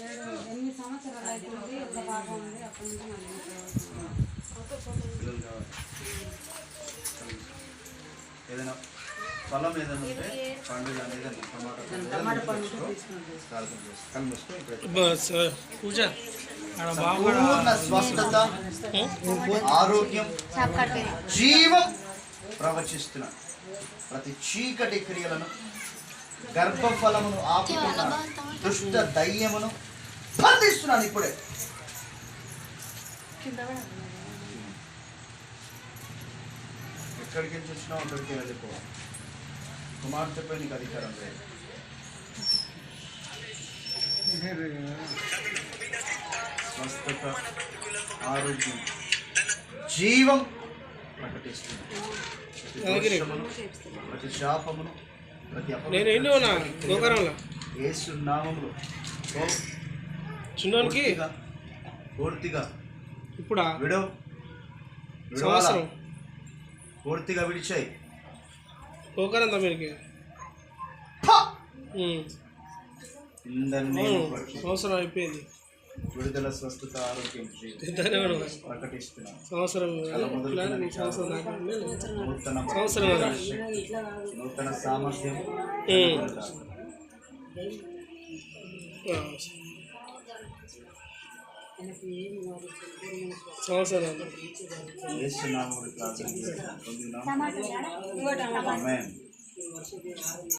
ఏడు ఎనిమిది సంవత్సరాలు ఉంది అప్పటి నుంచి ఏదైనా పొలం ఏదైనా ఉంటే పండు కానీ ఏదైనా టమాటా పండు పూజ. స్వస్థత ఆరోగ్యం జీవం ప్రవచిస్తున్నా ప్రతి చీకటి క్రియలను గర్భఫలమును ఆపుతున్న దుష్ట దయ్యమును బంధిస్తున్నాను ఇప్పుడే. ఎక్కడికి వెళ్ళి చూసినా అక్కడికి వెళ్ళిపో కుమార్తెపై నీకు అధికారం లేదు. స్వస్థత ఆరోగ్యం జీవం ప్రకటిస్తుంది. ప్రతి శాపమును నేను ఏంటి ఉన్నా? గోకరంలో ఓ చిన్నోనికి పూర్తిగా ఇప్పుడా? విడో సంవత్సరం. పూర్తిగా విడిచాయి. గోకరం ఇందరినీ సంవత్సరం అయిపోయింది. విడుదల స్వస్థత ఆరోగ్యం. ప్రకటిస్తున్నాను. సంవత్సరం నూతన సంవత్సరం నూతన సామర్థ్యం. సంవత్సరం